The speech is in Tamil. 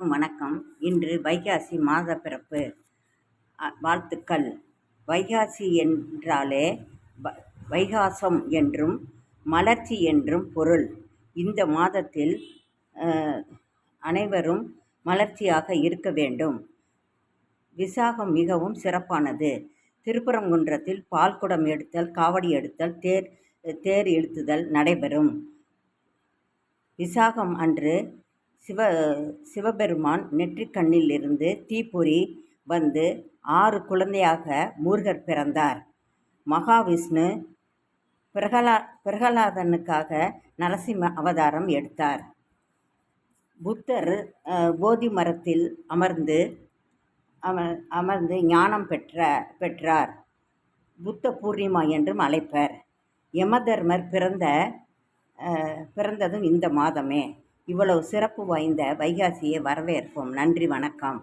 அனைவருக்கும் வணக்கம். இன்று வைகாசி மாத பிறப்பு. வாழ்த்துக்கள். வைகாசி என்றாலே வ- வைகாசம் என்றும் மலர்ச்சி என்றும் பொருள். இந்த மாதத்தில் அனைவரும் மலர்ச்சியாக இருக்க வேண்டும். விசாகம் மிகவும் சிறப்பானது. திருப்பரங்குன்றத்தில் பால்குடம் எடுத்தல் காவடி எடுத்தல் தேர் தேர் இழுத்துதல் நடைபெறும். விசாகம் அன்று சிவ சிவபெருமான் நெற்றிக்கண்ணிலிருந்து தீப்பொறி வந்து ஆறு குழந்தையாக மூர்கர் பிறந்தார். மகாவிஷ்ணு பிரகலா பிரகலாதனுக்காக நரசிம்ம அவதாரம் எடுத்தார். புத்தர் போதி மரத்தில் அமர்ந்து அமர் அமர்ந்து ஞானம் பெற்ற பெற்றார். புத்த பூர்ணிமா என்றும் அழைப்பர். யமதர்மர் பிறந்த பிறந்ததும் இந்த மாதமே. இவ்வளவு சிறப்பு வாய்ந்த வைகாசியை வரவேற்போம். நன்றி வணக்கம்.